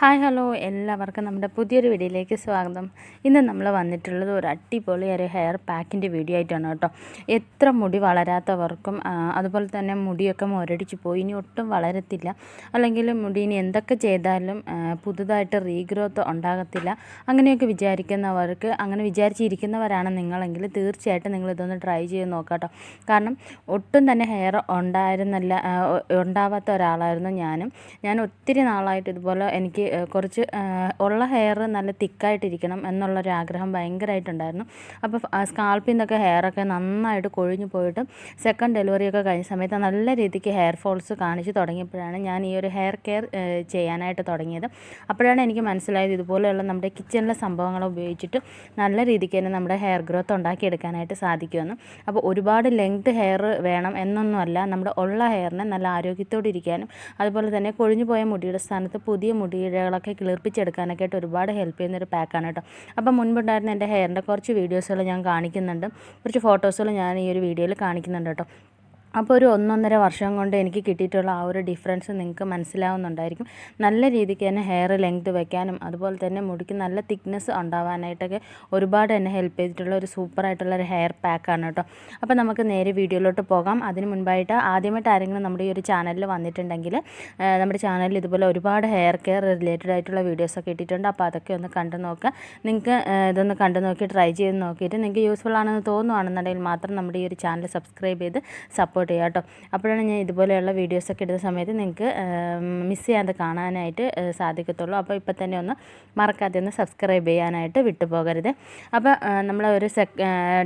Hi hello എല്ലാവർക്കും നമ്മുടെ പുതിയൊരു വീഡിയോയിലേക്ക് സ്വാഗതം. ഇന്ന് നമ്മൾ വന്നിട്ടുള്ളത് ഒരു അടിപൊളി ഒരു ഹെയർ പാക്കിന്റെ വീഡിയോ ആയിട്ടാണ് കേട്ടോ. എത്ര മുടി വളരാത്തവർക്കും അതുപോലെ തന്നെ മുടിയൊക്കെ മുരടിച്ച് പോയി ഇനി ഒട്ടും വളരത്തില്ല. അല്ലെങ്കിൽ മുടി ഇനി എന്തൊക്കെ ചെയ്താലും പുതുതായിട്ട് റീഗ്രോത്ത് ഉണ്ടാകത്തില്ല. അങ്ങനെയൊക്കെ വിചാരിക്കുന്നവർക്ക് അങ്ങനെ വിചാരിച്ചിരിക്കുന്നവരാണ് നിങ്ങളെങ്കിൽ തീർച്ചയായിട്ടും നിങ്ങൾ ഇതൊന്ന് ട്രൈ ചെയ്ത് നോക്കാം കേട്ടോ. കാരണം ഒട്ടും തന്നെ ഹെയർ ഉണ്ടായിരുന്നില്ല ഉണ്ടാവാത്ത ഒരാളായിരുന്നു ഞാനും. ഞാൻ ഒത്തിരി നാളായിട്ട് ഇതുപോലെ എനിക്ക് കുറച്ച് ഉള്ള ഹെയർ നല്ല തിക്കായിട്ടിരിക്കണം എന്നുള്ളൊരു ആഗ്രഹം ഭയങ്കരമായിട്ടുണ്ടായിരുന്നു അപ്പോൾ സ്കാൾപ്പിൽ നിന്നൊക്കെ ഹെയറൊക്കെ നന്നായിട്ട് കൊഴിഞ്ഞു പോയിട്ട് സെക്കൻഡ് ഡെലിവറി ഒക്കെ കഴിഞ്ഞ സമയത്ത് നല്ല രീതിക്ക് ഹെയർ ഫോൾസ് കാണിച്ച് തുടങ്ങിയപ്പോഴാണ് ഞാൻ ഈ ഒരു ഹെയർ കെയർ ചെയ്യാനായിട്ട് തുടങ്ങിയത്. അപ്പോഴാണ് എനിക്ക് മനസ്സിലായത് ഇതുപോലെയുള്ള നമ്മുടെ കിച്ചണിലെ സംഭവങ്ങൾ ഉപയോഗിച്ചിട്ട് നല്ല രീതിക്ക് തന്നെ നമ്മുടെ ഹെയർ ഗ്രോത്ത് ഉണ്ടാക്കിയെടുക്കാനായിട്ട് സാധിക്കുമെന്ന്. അപ്പോൾ ഒരുപാട് ലെങ്ത് ഹെയർ വേണം എന്നൊന്നുമല്ല നമ്മുടെ ഉള്ള ഹെയറിനെ നല്ല ആരോഗ്യത്തോടെ ഇരിക്കാനും അതുപോലെ തന്നെ കൊഴിഞ്ഞു പോയ മുടിയുടെ സ്ഥാനത്ത് പുതിയ മുടിയിഴകളൊക്കെ കിളിർപ്പിച്ചെടുക്കാനൊക്കെ ആയിട്ട് ഒരുപാട് ഹെൽപ്പ് ചെയ്യുന്ന ഒരു പാക്കാണ് കേട്ടോ. അപ്പം മുൻപുണ്ടായിരുന്ന എന്റെ ഹെയറിന്റെ കുറച്ച് വീഡിയോസുകൾ ഞാൻ കാണിക്കുന്നുണ്ട്. കുറച്ച് ഫോട്ടോസുകൾ ഞാൻ ഈ ഒരു വീഡിയോയിൽ കാണിക്കുന്നുണ്ട് കേട്ടോ. അപ്പോൾ ഒരു ഒന്നൊന്നര വർഷം കൊണ്ട് എനിക്ക് കിട്ടിയിട്ടുള്ള ആ ഒരു ഡിഫറൻസ് നിങ്ങൾക്ക് മനസ്സിലാവുന്നുണ്ടായിരിക്കും. നല്ല രീതിക്ക് തന്നെ ഹെയർ ലെങ്ത് വെക്കാനും അതുപോലെ തന്നെ മുടിക്ക് നല്ല തിക്നെസ് ഉണ്ടാവാനായിട്ടൊക്കെ ഒരുപാട് എന്നെ ഹെൽപ്പ് ചെയ്തിട്ടുള്ള ഒരു സൂപ്പറായിട്ടുള്ള ഒരു ഹെയർ പാക്കാണ് കേട്ടോ. അപ്പോൾ നമുക്ക് നേരെ വീഡിയോയിലോട്ട് പോകാം. അതിന് മുൻപായിട്ട് ആദ്യമായിട്ട് ആരെങ്കിലും നമ്മുടെ ഈ ഒരു ചാനലിൽ വന്നിട്ടുണ്ടെങ്കിൽ നമ്മുടെ ചാനലിൽ ഇതുപോലെ ഒരുപാട് ഹെയർ കെയർ റിലേറ്റഡ് ആയിട്ടുള്ള വീഡിയോസൊക്കെ ഇട്ടിട്ടുണ്ട്. അപ്പോൾ അതൊക്കെ ഒന്ന് കണ്ടു നോക്കുക. നിങ്ങൾക്ക് ഇതൊന്ന് കണ്ടു നോക്കി ട്രൈ ചെയ്ത് നോക്കിയിട്ട് നിങ്ങൾക്ക് യൂസ്ഫുൾ ആണെന്ന് തോന്നുവാണെന്നുണ്ടെങ്കിൽ മാത്രം നമ്മുടെ ഈ ഒരു ചാനൽ സബ്സ്ക്രൈബ് ചെയ്ത് സപ്പോർട്ട് ചെയ്യുക കേട്ടോ. അപ്പോഴാണ് ഞാൻ ഇതുപോലെയുള്ള വീഡിയോസൊക്കെ ഇടുന്ന സമയത്ത് നിങ്ങൾക്ക് മിസ് ചെയ്യാതെ കാണാനായിട്ട് സാധിക്കത്തുള്ളൂ. അപ്പോൾ ഇപ്പം തന്നെ ഒന്ന് മറക്കാതെ ഒന്ന് സബ്സ്ക്രൈബ് ചെയ്യാനായിട്ട് വിട്ടുപോകരുത്. അപ്പോൾ നമ്മൾ ഒരു സെക്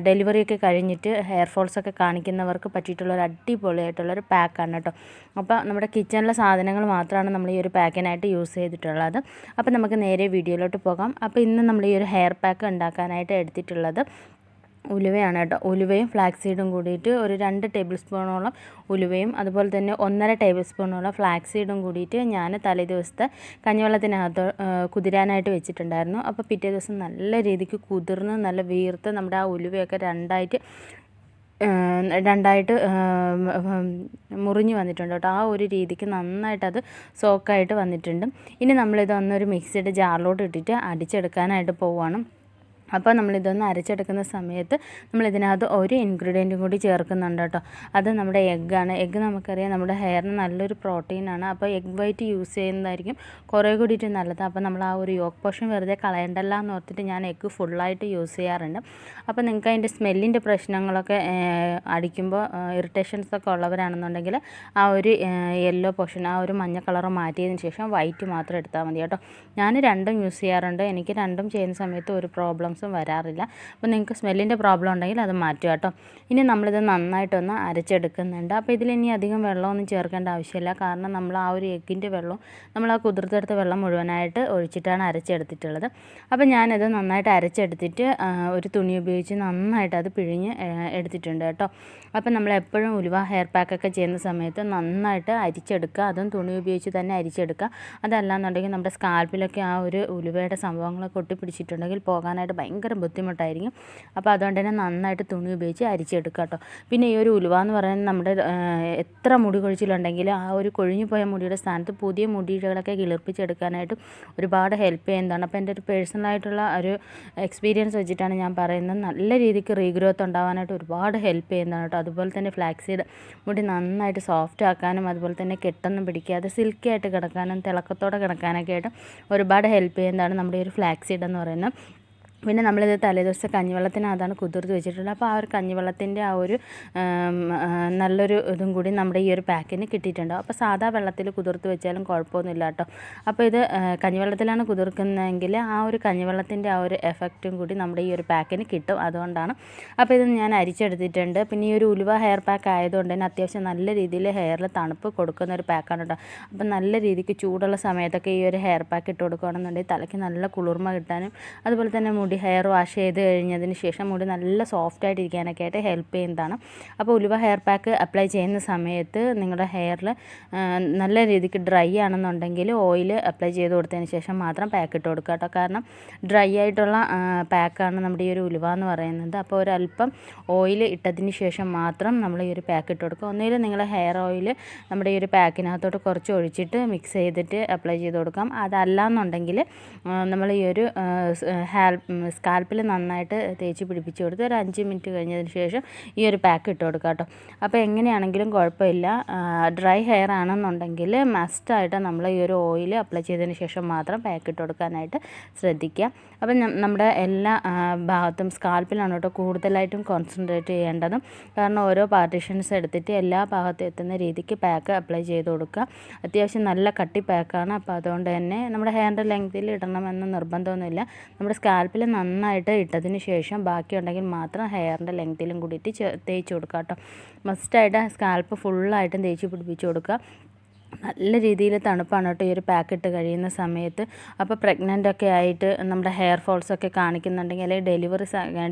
ഡെലിവറിയൊക്കെ കഴിഞ്ഞിട്ട് ഹെയർ ഫോൾസൊക്കെ കാണിക്കുന്നവർക്ക് പറ്റിയിട്ടുള്ള ഒരു അടിപൊളിയായിട്ടുള്ളൊരു പാക്കാണ് കേട്ടോ. അപ്പോൾ നമ്മുടെ കിച്ചണിലെ സാധനങ്ങൾ മാത്രമാണ് നമ്മൾ ഈ ഒരു പാക്കിനായിട്ട് യൂസ് ചെയ്തിട്ടുള്ളത്. അപ്പോൾ നമുക്ക് നേരെ വീഡിയോയിലോട്ട് പോകാം. അപ്പോൾ ഇന്ന് നമ്മൾ ഈ ഒരു ഹെയർ പാക്ക് ഉണ്ടാക്കാനായിട്ട് എടുത്തിട്ടുള്ളത് ഉലുവയാണ് കേട്ടോ. ഉലുവയും ഫ്ലാക്സ് സീഡും കൂടിയിട്ട് ഒരു രണ്ട് ടേബിൾ സ്പൂണോളം ഉലുവയും അതുപോലെ തന്നെ ഒന്നര ടേബിൾ സ്പൂണോളം ഫ്ലാക്സ് സീഡും കൂടിയിട്ട് ഞാൻ തലേ ദിവസത്തെ കഞ്ഞിവെള്ളത്തിനകത്ത് കുതിരാനായിട്ട് വെച്ചിട്ടുണ്ടായിരുന്നു. അപ്പോൾ പിറ്റേ ദിവസം നല്ല രീതിക്ക് കുതിർന്ന് നല്ല വീർത്ത് നമ്മുടെ ആ ഉലുവയൊക്കെ രണ്ടായിട്ട് രണ്ടായിട്ട് മുറിഞ്ഞു വന്നിട്ടുണ്ട് കേട്ടോ. ആ ഒരു രീതിക്ക് നന്നായിട്ട് അത് സോക്കായിട്ട് വന്നിട്ടുണ്ട്. ഇനി നമ്മളിതൊന്നൊരു മിക്സിയുടെ ജാറിലോട്ട് ഇട്ടിട്ട് അടിച്ചെടുക്കാനായിട്ട് പോവുകയാണ് അപ്പോൾ നമ്മളിതൊന്ന് അരച്ചെടുക്കുന്ന സമയത്ത് നമ്മൾ ഇതിനകത്ത് ഒരു ഇൻഗ്രീഡിയന്റും കൂടി ചേർക്കുന്നുണ്ട് കേട്ടോ. അത് നമ്മുടെ എഗ്ഗാണ് എഗ്ഗ് നമുക്കറിയാം നമ്മുടെ ഹെയറിന് നല്ലൊരു പ്രോട്ടീനാണ് അപ്പോൾ എഗ് വൈറ്റ് യൂസ് ചെയ്യുന്നതായിരിക്കും കുറേ കൂടിയിട്ട് നല്ലത്. അപ്പോൾ നമ്മൾ ആ ഒരു യോക്ക് പോഷൻ വെറുതെ കളയണ്ടല്ല എന്ന് ഓർത്തിട്ട് ഞാൻ എഗ്ഗ് ഫുള്ളായിട്ട് യൂസ് ചെയ്യാറുണ്ട്. അപ്പോൾ നിങ്ങൾക്ക് അതിന്റെ സ്മെല്ലിന്റെ പ്രശ്നങ്ങളൊക്കെ അടിക്കുമ്പോൾ ഇറിറ്റേഷൻസ് ഒക്കെ ഉള്ളവരാണെന്നുണ്ടെങ്കിൽ ആ ഒരു യെല്ലോ പോഷൻ ആ ഒരു മഞ്ഞ കളർ മാറ്റിയതിന് ശേഷം വൈറ്റ് മാത്രം എടുത്താൽ മതി കേട്ടോ. ഞാൻ രണ്ടും യൂസ് ചെയ്യാറുണ്ട്. എനിക്ക് രണ്ടും ചെയ്യുന്ന സമയത്ത് ഒരു പ്രോബ്ലംസും വരാറില്ല. അപ്പോൾ നിങ്ങൾക്ക് സ്മെല്ലിന്റെ പ്രോബ്ലം ഉണ്ടെങ്കിൽ അത് മാറ്റുക കേട്ടോ. ഇനി നമ്മളിത് നന്നായിട്ടൊന്ന് അരച്ചെടുക്കുന്നുണ്ട്. അപ്പോൾ ഇതിൽ ഇനി അധികം വെള്ളമൊന്നും ചേർക്കേണ്ട ആവശ്യമില്ല. കാരണം നമ്മൾ ആ ഒരു എഗ്ഗിന്റെ വെള്ളം നമ്മൾ ആ കുതിർത്തെടുത്ത വെള്ളം മുഴുവനായിട്ട് ഒഴിച്ചിട്ടാണ് അരച്ചെടുത്തിട്ടുള്ളത്. അപ്പോൾ ഞാനത് നന്നായിട്ട് അരച്ചെടുത്തിട്ട് ഒരു തുണി ഉപയോഗിച്ച് നന്നായിട്ട് അത് പിഴിഞ്ഞ് എടുത്തിട്ടുണ്ട് കേട്ടോ. അപ്പോൾ നമ്മൾ എപ്പോഴും ഉലുവ ഹെയർ പാക്കൊക്കെ ചെയ്യുന്ന സമയത്ത് നന്നായിട്ട് അരിച്ചെടുക്കുക. അതും തുണി ഉപയോഗിച്ച് തന്നെ അരിച്ചെടുക്കുക. അതല്ലാന്നുണ്ടെങ്കിൽ നമ്മുടെ സ്കാൽപ്പിലൊക്കെ ആ ഒരു ഉലുവയുടെ സംഭവങ്ങളൊക്കെ ഒട്ടിപ്പിടിച്ചിട്ടുണ്ടെങ്കിൽ പോകാനായിട്ട് ഭയങ്കര ബുദ്ധിമുട്ടായിരിക്കും. അപ്പോൾ അതുകൊണ്ട് തന്നെ നന്നായിട്ട് തുണി ഉപയോഗിച്ച് അരിച്ചെടുക്കുക കേട്ടോ പിന്നെ ഈ ഒരു ഉലുവ എന്ന് പറയുന്നത് നമ്മുടെ എത്ര മുടി കൊഴിച്ചിലുണ്ടെങ്കിൽ ആ ഒരു കൊഴിഞ്ഞു പോയ മുടിയുടെ സ്ഥാനത്ത് പുതിയ മുടികളൊക്കെ കിളിർപ്പിച്ചെടുക്കാനായിട്ട് ഒരുപാട് ഹെൽപ്പ് ചെയ്യുന്നതാണ്. അപ്പോൾ എന്റെ ഒരു പേഴ്സണലായിട്ടുള്ള ഒരു എക്സ്പീരിയൻസ് വെച്ചിട്ടാണ് ഞാൻ പറയുന്നത്. നല്ല രീതിക്ക് റീഗ്രോത്ത് ഉണ്ടാവാനായിട്ട് ഒരുപാട് ഹെൽപ്പ് ചെയ്യുന്നതാണ് കേട്ടോ. അതുപോലെ തന്നെ ഫ്ലാക്സീഡ് മുടി നന്നായിട്ട് സോഫ്റ്റ് ആക്കാനും അതുപോലെ തന്നെ കെട്ടൊന്നും പിടിക്കാതെ സിൽക്കി ആയിട്ട് കിടക്കാനും തിളക്കത്തോടെ കിടക്കാനൊക്കെ ആയിട്ട് ഒരുപാട് ഹെൽപ്പ് ചെയ്യുന്നതാണ് നമ്മുടെ ഈ ഒരു ഫ്ലാക്സീഡ് എന്ന് പറയുന്നത്. പിന്നെ നമ്മളിത് തലേദിവസം കഞ്ഞിവെള്ളത്തിനകത്താണ് കുതിർത്ത് വെച്ചിട്ടുള്ളത്. അപ്പോൾ ആ ഒരു കഞ്ഞിവെള്ളത്തിന്റെ ആ ഒരു നല്ലൊരു ഇതും കൂടി നമ്മുടെ ഈ ഒരു പാക്കിന് കിട്ടിയിട്ടുണ്ടാവും അപ്പോൾ സാധാ വെള്ളത്തിൽ കുതിർത്ത് വെച്ചാലും കുഴപ്പമൊന്നുമില്ല കേട്ടോ. അപ്പോൾ ഇത് കഞ്ഞിവെള്ളത്തിലാണ് കുതിർക്കുന്നതെങ്കിൽ ആ ഒരു കഞ്ഞിവെള്ളത്തിന്റെ ആ ഒരു എഫക്റ്റും കൂടി നമ്മുടെ ഈ ഒരു പാക്കിന് കിട്ടും അതുകൊണ്ടാണ്. അപ്പോൾ ഇത് ഞാൻ അരിച്ചെടുത്തിട്ടുണ്ട്. പിന്നെ ഈ ഒരു ഉലുവ ഹെയർ പാക്ക് ആയതുകൊണ്ട് തന്നെ അത്യാവശ്യം നല്ല രീതിയിൽ ഹെയറിൽ തണുപ്പ് കൊടുക്കുന്ന ഒരു പാക്കാണ് കേട്ടോ. അപ്പോൾ നല്ല രീതിക്ക് ചൂടുള്ള സമയത്തൊക്കെ ഈ ഒരു ഹെയർ പാക്ക് ഇട്ട് കൊടുക്കുകയാണെന്നുണ്ടെങ്കിൽ തലയ്ക്ക് നല്ല കുളിർമ കിട്ടാനും അതുപോലെ തന്നെ മുടി മുടി ഹെയർ വാഷ് ചെയ്ത് കഴിഞ്ഞതിന് ശേഷം മുടി നല്ല സോഫ്റ്റ് ആയിട്ട് ഇരിക്കാനൊക്കെ ആയിട്ട് ഹെൽപ്പ് ചെയ്യുന്നതാണ്. അപ്പോൾ ഉലുവ ഹെയർ പാക്ക് അപ്ലൈ ചെയ്യുന്ന സമയത്ത് നിങ്ങളുടെ ഹെയറിൽ നല്ല രീതിക്ക് ഡ്രൈ ആണെന്നുണ്ടെങ്കിൽ ഓയിൽ അപ്ലൈ ചെയ്ത് കൊടുത്തതിന് ശേഷം മാത്രം പാക്ക് ഇട്ട് കൊടുക്കുക കേട്ടോ. കാരണം ഡ്രൈ ആയിട്ടുള്ള പാക്കാണ് നമ്മുടെ ഈ ഒരു ഉലുവ എന്ന് പറയുന്നത്. അപ്പോൾ ഒരല്പം ഓയിൽ ഇട്ടതിന് ശേഷം മാത്രം നമ്മൾ ഈ ഒരു പാക്ക് ഇട്ട് കൊടുക്കുക. ഒന്നുകിൽ നിങ്ങൾ ഹെയർ ഓയിൽ നമ്മുടെ ഈ ഒരു പാക്കിനകത്തോട്ട് കുറച്ച് ഒഴിച്ചിട്ട് മിക്സ് ചെയ്തിട്ട് അപ്ലൈ ചെയ്ത് കൊടുക്കാം. അതല്ല എന്നുണ്ടെങ്കിൽ നമ്മൾ ഈ ഒരു ഹാൽ സ്കാൽപ്പിൽ നന്നായിട്ട് തേച്ച് പിടിപ്പിച്ച് കൊടുത്ത് ഒരു അഞ്ച് മിനിറ്റ് കഴിഞ്ഞതിന് ശേഷം ഈ ഒരു പാക്ക് ഇട്ട് കൊടുക്കുക കേട്ടോ. അപ്പോൾ എങ്ങനെയാണെങ്കിലും കുഴപ്പമില്ല. ഡ്രൈ ഹെയർ ആണെന്നുണ്ടെങ്കിൽ മസ്റ്റായിട്ട് നമ്മൾ ഈ ഒരു ഓയിൽ അപ്ലൈ ചെയ്തതിന് ശേഷം മാത്രം പാക്ക് ഇട്ട് കൊടുക്കാനായിട്ട് ശ്രദ്ധിക്കുക. അപ്പം നമ്മുടെ എല്ലാ ഭാഗത്തും സ്കാൽപ്പിലാണ് കേട്ടോ കൂടുതലായിട്ടും കോൺസെൻട്രേറ്റ് ചെയ്യേണ്ടതും. കാരണം ഓരോ പാർട്ടീഷൻസ് എടുത്തിട്ട് എല്ലാ ഭാഗത്തും എത്തുന്ന രീതിക്ക് പാക്ക് അപ്ലൈ ചെയ്ത് കൊടുക്കുക. അത്യാവശ്യം നല്ല കട്ടി പാക്കാണ്. അപ്പോൾ അതുകൊണ്ട് തന്നെ നമ്മുടെ ഹെയറിന്റെ ലെങ്തിൽ ഇടണമെന്ന് നിർബന്ധമൊന്നുമില്ല. നമ്മുടെ സ്കാൽപ്പിൽ നന്നായിട്ട് ഇട്ടതിന് ശേഷം ബാക്കിയുണ്ടെങ്കിൽ മാത്രം ഹെയറിന്റെ ലെങ്ത്തിലും കൂടിയിട്ട് തേച്ച് കൊടുക്കുക കേട്ടോ മസ്റ്റായിട്ട് സ്കാൽപ്പ് ഫുള്ളായിട്ടും തേച്ച് പിടിപ്പിച്ച് കൊടുക്കുക. നല്ല രീതിയിൽ തണുപ്പാണ് കേട്ടോ ഈ ഒരു പാക്കറ്റ് കഴിയുന്ന സമയത്ത്. അപ്പോൾ പ്രഗ്നന്റ് ഒക്കെ ആയിട്ട് നമ്മുടെ ഹെയർ ഫോൾസ് ഒക്കെ കാണിക്കുന്നുണ്ടെങ്കിൽ അല്ലെങ്കിൽ ഡെലിവറി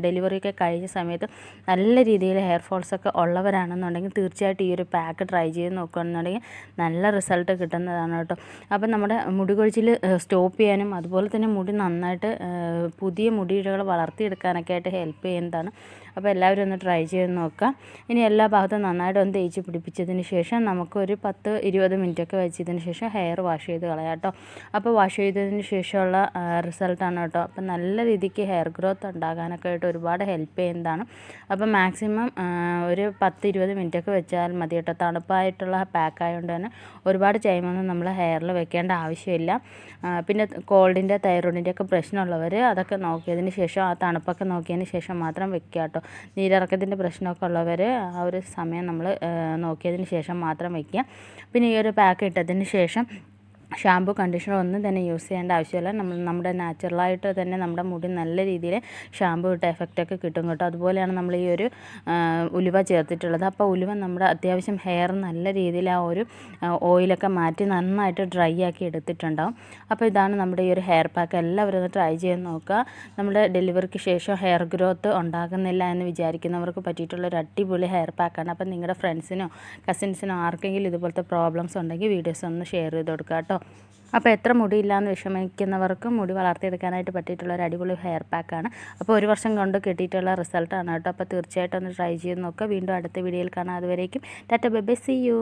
ഡെലിവറി ഒക്കെ കഴിഞ്ഞ സമയത്ത് നല്ല രീതിയിൽ ഹെയർ ഫോൾസ് ഒക്കെ ഉള്ളവരാണെന്നുണ്ടെങ്കിൽ തീർച്ചയായിട്ടും ഈ ഒരു പാക്ക് ട്രൈ ചെയ്ത് നോക്കുകയാണെന്നുണ്ടെങ്കിൽ നല്ല റിസൾട്ട് കിട്ടുന്നതാണ് കേട്ടോ. അപ്പോൾ നമ്മുടെ മുടി കൊഴിച്ചിൽ സ്റ്റോപ്പ് ചെയ്യാനും അതുപോലെ തന്നെ മുടി നന്നായിട്ട് പുതിയ മുടിയിഴകൾ വളർത്തിയെടുക്കാനൊക്കെ ആയിട്ട് ഹെൽപ്പ് ചെയ്യുന്നതാണ്. അപ്പോൾ എല്ലാവരും ഒന്ന് ട്രൈ ചെയ്ത് നോക്കുക. ഇനി എല്ലാ ഭാഗത്തും നന്നായിട്ട് ഒന്ന് തേച്ച് പിടിപ്പിച്ചതിന് ശേഷം നമുക്കൊരു പത്ത് ഇരുപത് മിനിറ്റൊക്കെ വെച്ചതിന് ശേഷം ഹെയർ വാഷ് ചെയ്ത് കളയാം കേട്ടോ. അപ്പോൾ വാഷ് ചെയ്തതിന് ശേഷമുള്ള റിസൾട്ടാണ് കേട്ടോ. അപ്പോൾ നല്ല രീതിക്ക് ഹെയർ ഗ്രോത്ത് ഉണ്ടാകാനൊക്കെ ആയിട്ട് ഒരുപാട് ഹെൽപ്പ് ചെയ്യുന്നതാണ്. അപ്പോൾ മാക്സിമം ഒരു പത്ത് ഇരുപത് മിനിറ്റൊക്കെ വെച്ചാൽ മതി കേട്ടോ. തണുപ്പായിട്ടുള്ള പാക്ക് ആയതുകൊണ്ട് തന്നെ ഒരുപാട് ചൈമൊന്നും നമ്മൾ ഹെയറിൽ വെക്കേണ്ട ആവശ്യമില്ല. പിന്നെ കോൾഡിന്റെ തൈറോയിഡിന്റെ ഒക്കെ പ്രശ്നമുള്ളവർ അതൊക്കെ നോക്കിയതിന് ശേഷം ആ തണുപ്പൊക്കെ നോക്കിയതിന് ശേഷം മാത്രം വെക്കുക കേട്ടോ. നീരിറക്കത്തിന്റെ പ്രശ്നമൊക്കെ ഉള്ളവർ ആ ഒരു സമയം നമ്മൾ നോക്കിയതിന് ശേഷം മാത്രം വെക്കുക. പിന്നെ ഈ ഒരു പാക്ക് ഇട്ടതിന് ശേഷം ഷാമ്പു കണ്ടീഷണർ ഒന്നും തന്നെ യൂസ് ചെയ്യേണ്ട ആവശ്യമില്ല. നമ്മൾ നമ്മുടെ നാച്ചുറലായിട്ട് തന്നെ നമ്മുടെ മുടി നല്ല രീതിയിൽ ഷാമ്പു ഇട്ട എഫക്റ്റൊക്കെ കിട്ടും കേട്ടോ. അതുപോലെയാണ് നമ്മൾ ഈ ഒരു ഉലുവ ചേർത്തിട്ടുള്ളത്. അപ്പോൾ ഉലുവ നമ്മുടെ അത്യാവശ്യം ഹെയർ നല്ല രീതിയിൽ ആ ഒരു ഓയിലൊക്കെ മാറ്റി നന്നായിട്ട് ഡ്രൈ ആക്കി എടുത്തിട്ടുണ്ടാവും. അപ്പോൾ ഇതാണ് നമ്മുടെ ഈ ഒരു ഹെയർ പാക്ക് എല്ലാവരും ഒന്ന് ട്രൈ ചെയ്ത് നോക്കുക. നമ്മുടെ ഡെലിവറിക്ക് ശേഷം ഹെയർ ഗ്രോത്ത് ഉണ്ടാകുന്നില്ല എന്ന് വിചാരിക്കുന്നവർക്ക് പറ്റിയിട്ടുള്ള ഒരു അടിപൊളി ഹെയർ പാക്കാണ് അപ്പോൾ നിങ്ങളുടെ ഫ്രണ്ട്സിനോ കസിൻസിനോ ആർക്കെങ്കിലും ഇതുപോലത്തെ പ്രോബ്ലംസ് ഉണ്ടെങ്കിൽ വീഡിയോസ് ഒന്ന് ഷെയർ ചെയ്ത് കൊടുക്കുക കേട്ടോ. അപ്പോൾ എത്ര മുടിയില്ലാന്ന് വിഷമിക്കുന്നവർക്ക് മുടി വളർത്തിയെടുക്കാനായിട്ട് പറ്റിയിട്ടുള്ള ഒരു അടിപൊളി ഹെയർ പാക്കാണ് അപ്പോൾ ഒരു വർഷം കൊണ്ട് കിട്ടിയിട്ടുള്ള റിസൾട്ടാണ് കേട്ടോ. അപ്പോൾ തീർച്ചയായിട്ടും ഒന്ന് ട്രൈ ചെയ്ത് നോക്കുക വീണ്ടും അടുത്ത വീഡിയോയിൽ കാണാം. അതുവരേക്കും. Tata by C U